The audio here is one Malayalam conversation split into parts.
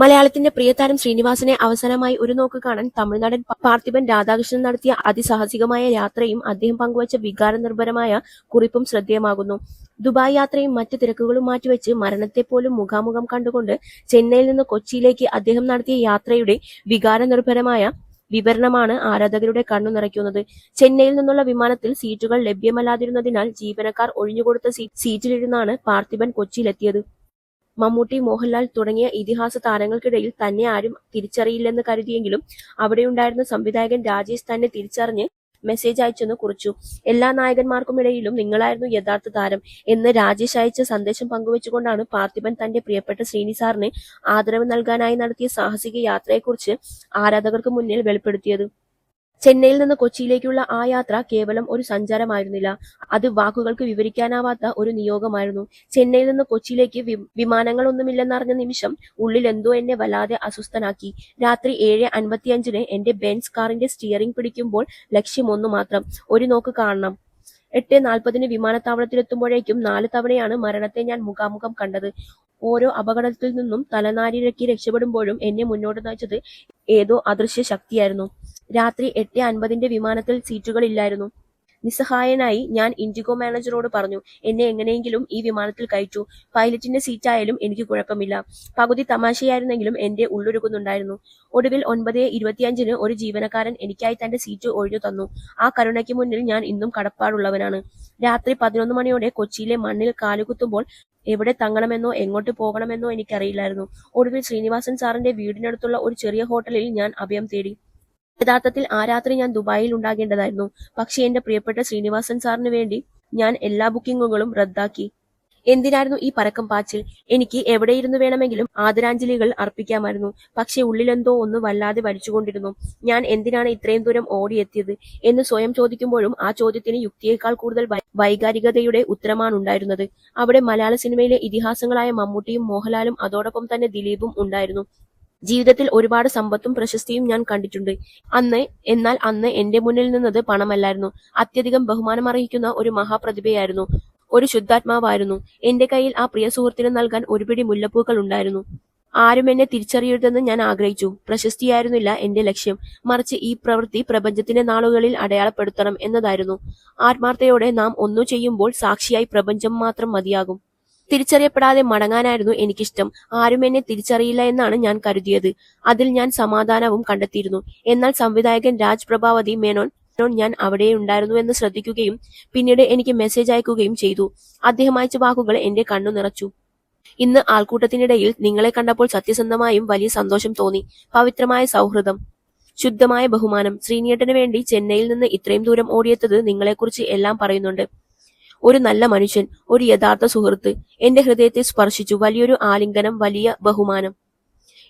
മലയാളത്തിന്റെ പ്രിയതാരം ശ്രീനിവാസനെ അവസാനമായി ഒരു നോക്ക് കാണാൻ തമിഴ്നാടൻ പാർത്ഥിപൻ രാധാകൃഷ്ണൻ നടത്തിയ അതിസാഹസികമായ യാത്രയും അദ്ദേഹം പങ്കുവച്ച വികാരനിർഭരമായ കുറിപ്പും ശ്രദ്ധേയമാകുന്നു. ദുബായ് യാത്രയും മറ്റ് തിരക്കുകളും മാറ്റിവെച്ച് മരണത്തെ പോലും മുഖാമുഖം കണ്ടുകൊണ്ട് ചെന്നൈയിൽ നിന്ന് കൊച്ചിയിലേക്ക് അദ്ദേഹം നടത്തിയ യാത്രയുടെ വികാരനിർഭരമായ വിവരണമാണ് ആരാധകരുടെ കണ്ണു നിറയ്ക്കുന്നത്. ചെന്നൈയിൽ നിന്നുള്ള വിമാനത്തിൽ സീറ്റുകൾ ലഭ്യമല്ലാതിരുന്നതിനാൽ ജീവനക്കാർ ഒഴിഞ്ഞുകൊടുത്ത സീറ്റിലിരുന്നാണ് പാർത്ഥിപൻ കൊച്ചിയിലെത്തിയത്. മമ്മൂട്ടി മോഹൻലാൽ തുടങ്ങിയ ഇതിഹാസ താരങ്ങൾക്കിടയിൽ തന്നെ ആരും തിരിച്ചറിയില്ലെന്ന് കരുതിയെങ്കിലും അവിടെയുണ്ടായിരുന്ന സംവിധായകൻ രാജേഷ് തന്നെ തിരിച്ചറിഞ്ഞ് മെസ്സേജ് അയച്ചെന്ന് കുറിച്ചു. എല്ലാ നായകന്മാർക്കുമിടയിലും നിങ്ങളായിരുന്നു യഥാർത്ഥ താരം എന്ന് രാജേഷ് അയച്ച സന്ദേശം പങ്കുവെച്ചുകൊണ്ടാണ് പാർത്ഥിപൻ തന്റെ പ്രിയപ്പെട്ട ശ്രീനി സാറിന് ആദരവ് നൽകാനായി നടത്തിയ സാഹസിക യാത്രയെക്കുറിച്ച് ആരാധകർക്ക് മുന്നിൽ വെളിപ്പെടുത്തിയത്. ചെന്നൈയിൽ നിന്ന് കൊച്ചിയിലേക്കുള്ള ആ യാത്ര കേവലം ഒരു സഞ്ചാരമായിരുന്നില്ല. അത് വാക്കുകൾക്ക് വിവരിക്കാനാവാത്ത ഒരു നിയോഗമായിരുന്നു. ചെന്നൈയിൽ നിന്ന് കൊച്ചിയിലേക്ക് വിമാനങ്ങളൊന്നുമില്ലെന്നറിഞ്ഞ നിമിഷം ഉള്ളിൽ എന്തോ എന്നെ വല്ലാതെ അസ്വസ്ഥനാക്കി. രാത്രി ഏഴ് അൻപത്തിയഞ്ചിന് എന്റെ ബെൻസ് കാറിന്റെ സ്റ്റിയറിംഗ് പിടിക്കുമ്പോൾ ലക്ഷ്യം ഒന്നു മാത്രം ഒരു നോക്ക് കാണണം. എട്ട് നാൽപ്പതിന് വിമാനത്താവളത്തിലെത്തുമ്പോഴേക്കും നാല് തവണയാണ് മരണത്തെ ഞാൻ മുഖാമുഖം കണ്ടത്. ഓരോ അപകടത്തിൽ നിന്നും തലനാരിഴക്കി രക്ഷപ്പെടുമ്പോഴും എന്നെ മുന്നോട്ട് നയിച്ചത് ഏതോ അദൃശ്യ ശക്തിയായിരുന്നു. രാത്രി എട്ട് അൻപതിന്റെ വിമാനത്തിൽ സീറ്റുകളില്ലായിരുന്നു നിസ്സഹായനായി ഞാൻ ഇൻഡിഗോ മാനേജറോട് പറഞ്ഞു എന്നെ എങ്ങനെയെങ്കിലും ഈ വിമാനത്തിൽ കയറ്റു. പൈലറ്റിന്റെ സീറ്റായാലും എനിക്ക് കുഴപ്പമില്ല. പകുതി തമാശയായിരുന്നെങ്കിലും എന്റെ ഉള്ളൊരുക്കുന്നുണ്ടായിരുന്നു ഒടുവിൽ ഒൻപത് ഇരുപത്തിയഞ്ചിന് ഒരു ജീവനക്കാരൻ എനിക്കായി തന്റെ സീറ്റ് ഒഴിഞ്ഞു തന്നു. ആ കരുണയ്ക്ക് മുന്നിൽ ഞാൻ ഇന്നും കടപ്പാടുള്ളവനാണ്. രാത്രി പതിനൊന്ന് മണിയോടെ കൊച്ചിയിലെ മണ്ണിൽ കാലുകുത്തുമ്പോൾ എവിടെ തങ്ങണമെന്നോ എങ്ങോട്ട് പോകണമെന്നോ എനിക്കറിയില്ലായിരുന്നു. ഒടുവിൽ ശ്രീനിവാസൻ സാറിന്റെ വീടിനടുത്തുള്ള ഒരു ചെറിയ ഹോട്ടലിൽ ഞാൻ അഭയം തേടി. യഥാർത്ഥത്തിൽ ആ രാത്രി ഞാൻ ദുബായിൽ ഉണ്ടാകേണ്ടതായിരുന്നു. പക്ഷേ എന്റെ പ്രിയപ്പെട്ട ശ്രീനിവാസൻ സാറിന് വേണ്ടി ഞാൻ എല്ലാ ബുക്കിംഗുകളും റദ്ദാക്കി. എന്തിനായിരുന്നു ഈ പരക്കം പാച്ചിൽ? എനിക്ക് എവിടെയിരുന്നു വേണമെങ്കിലും ആദരാഞ്ജലികൾ അർപ്പിക്കാമായിരുന്നു. പക്ഷെ ഉള്ളിലെന്തോ ഒന്ന് വല്ലാതെ വലിച്ചുകൊണ്ടിരുന്നു. ഞാൻ എന്തിനാണ് ഇത്രയും ദൂരം ഓടിയെത്തിയത്? എന്ന് സ്വയം ചോദിക്കുമ്പോഴും ആ ചോദ്യത്തിന് യുക്തിയേക്കാൾ കൂടുതൽ വൈകാരികതയുടെ ഉത്തരമാണ് ഉണ്ടായിരുന്നത് അവിടെ മലയാള സിനിമയിലെ ഇതിഹാസങ്ങളായ മമ്മൂട്ടിയും മോഹൻലാലും അതോടൊപ്പം തന്നെ ദിലീപും ഉണ്ടായിരുന്നു. ജീവിതത്തിൽ ഒരുപാട് സമ്പത്തും പ്രശസ്തിയും ഞാൻ കണ്ടിട്ടുണ്ട്. അന്ന് എന്നാൽ അന്ന് എന്റെ മുന്നിൽ നിന്നത് പണമല്ലായിരുന്നു. അത്യധികം ബഹുമാനം ബഹുമാനമർഹിക്കുന്ന ഒരു മഹാപ്രതിഭയായിരുന്നു. ഒരു ശുദ്ധാത്മാവായിരുന്നു. എന്റെ കയ്യിൽ ആ പ്രിയ സുഹൃത്തിന് നൽകാൻ ഒരുപിടി മുല്ലപ്പൂക്കൾ ഉണ്ടായിരുന്നു. ആരും എന്നെ തിരിച്ചറിയരുതെന്ന് ഞാൻ ആഗ്രഹിച്ചു. പ്രശസ്തിയായിരുന്നില്ല എന്റെ ലക്ഷ്യം. മറിച്ച് ഈ പ്രവൃത്തി പ്രപഞ്ചത്തിന്റെ നാളുകളിൽ അടയാളപ്പെടുത്തണം എന്നതായിരുന്നു. ആത്മാർത്ഥയോടെ നാം ഒന്നു ചെയ്യുമ്പോൾ സാക്ഷിയായി പ്രപഞ്ചം മാത്രം മതിയാകും. തിരിച്ചറിയപ്പെടാതെ മടങ്ങാനായിരുന്നു എനിക്കിഷ്ടം. ആരും എന്നെ തിരിച്ചറിയില്ല എന്നാണ് ഞാൻ കരുതിയത്. അതിൽ ഞാൻ സമാധാനവും കണ്ടെത്തിയിരുന്നു. എന്നാൽ സംവിധായകൻ രാജ് പ്രഭാവതി മേനോൻ ഞാൻ അവിടെ ഉണ്ടായിരുന്നു എന്ന് ശ്രദ്ധിക്കുകയും പിന്നീട് എനിക്ക് മെസ്സേജ് അയക്കുകയും ചെയ്തു. അദ്ദേഹം അയച്ച വാക്കുകൾ എന്റെ കണ്ണു നിറച്ചു. ഇന്ന് ആൾക്കൂട്ടത്തിനിടയിൽ നിങ്ങളെ കണ്ടപ്പോൾ സത്യസന്ധമായും വലിയ സന്തോഷം തോന്നി. പവിത്രമായ സൗഹൃദം. ശുദ്ധമായ ബഹുമാനം. ശ്രീനിയേട്ടന് വേണ്ടി ചെന്നൈയിൽ നിന്ന് ഇത്രയും ദൂരം ഓടിയെത്തത് നിങ്ങളെക്കുറിച്ച് എല്ലാം പറയുന്നുണ്ട്. ഒരു നല്ല മനുഷ്യൻ ഒരു യഥാർത്ഥ സുഹൃത്ത് എന്റെ ഹൃദയത്തെ സ്പർശിച്ചു. വലിയൊരു ആലിംഗനം വലിയ ബഹുമാനം.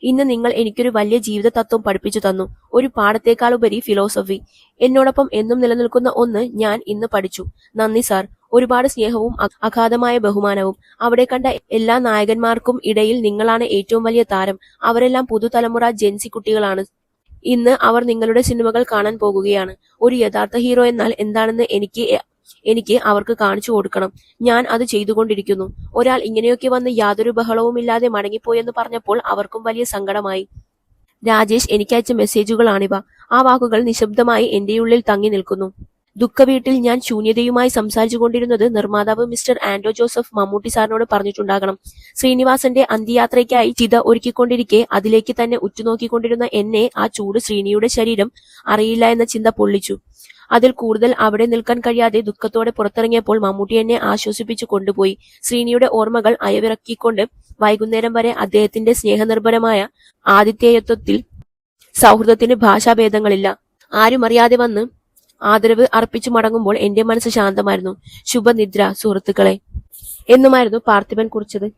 ഇന്ന് നിങ്ങൾ എനിക്കൊരു വലിയ ജീവിത തത്വം പഠിപ്പിച്ചു തന്നു. ഒരു പാഠത്തെക്കാളുപരി ഫിലോസഫി എന്നോടൊപ്പം എന്നും നിലനിൽക്കുന്ന ഒന്ന് ഞാൻ ഇന്ന് പഠിച്ചു. നന്ദി സാർ ഒരുപാട് സ്നേഹവും അഗാധമായ ബഹുമാനവും. അവിടെ കണ്ട എല്ലാ നായകന്മാർക്കും ഇടയിൽ നിങ്ങളാണ് ഏറ്റവും വലിയ താരം. അവരെല്ലാം പുതുതലമുറ ജെൻസി കുട്ടികളാണ്. ഇന്ന് അവർ നിങ്ങളുടെ സിനിമകൾ കാണാൻ പോകുകയാണ്. ഒരു യഥാർത്ഥ ഹീറോ എന്നാൽ എന്താണെന്ന് എനിക്ക് എനിക്ക് അവർക്ക് കാണിച്ചു കൊടുക്കണം. ഞാൻ അത് ചെയ്തുകൊണ്ടിരിക്കുന്നു. ഒരാൾ ഇങ്ങനെയൊക്കെ വന്ന് യാതൊരു ബഹളവുമില്ലാതെ മടങ്ങിപ്പോയെന്ന് പറഞ്ഞപ്പോൾ അവർക്കും വലിയ സങ്കടമായി. രാജേഷ് എനിക്കയച്ച മെസ്സേജുകളാണിവ. ആ വാക്കുകൾ നിശബ്ദമായി എന്റെ ഉള്ളിൽ തങ്ങി നിൽക്കുന്നു. ദുഃഖവീട്ടിൽ ഞാൻ ശൂന്യതയുമായി സംസാരിച്ചു കൊണ്ടിരുന്നത് നിർമ്മാതാവ് മിസ്റ്റർ ആൻഡോ ജോസഫ് മമ്മൂട്ടി സാറിനോട് പറഞ്ഞിട്ടുണ്ടാകണം. ശ്രീനിവാസന്റെ അന്ത്യയാത്രയ്ക്കായി ചിത ഒരുക്കിക്കൊണ്ടിരിക്കെ അതിലേക്ക് തന്നെ ഉറ്റുനോക്കിക്കൊണ്ടിരുന്ന എന്നെ ആ ചൂട് ശ്രീനിയുടെ ശരീരം അറിയില്ല എന്ന ചിന്ത പൊള്ളിച്ചു. അതിൽ കൂടുതൽ അവിടെ നിൽക്കാൻ കഴിയാതെ ദുഃഖത്തോടെ പുറത്തിറങ്ങിയപ്പോൾ മമ്മൂട്ടി എന്നെ ആശ്വസിപ്പിച്ചു കൊണ്ടുപോയി. ശ്രീനിയുടെ ഓർമ്മകൾ അയവിറക്കിക്കൊണ്ട് വൈകുന്നേരം വരെ അദ്ദേഹത്തിന്റെ സ്നേഹനിർഭരമായ ആതിഥേയത്വത്തിൽ സൗഹൃദത്തിന് ഭാഷാഭേദങ്ങളില്ല. ആരും അറിയാതെ വന്ന് ആദരവ് അർപ്പിച്ചു മടങ്ങുമ്പോൾ എന്റെ മനസ്സ് ശാന്തമായിരുന്നു. ശുഭനിദ്ര സുഹൃത്തുക്കളെ. എന്നുമായിരുന്നു പാർത്ഥിപൻ കുറിച്ചത്.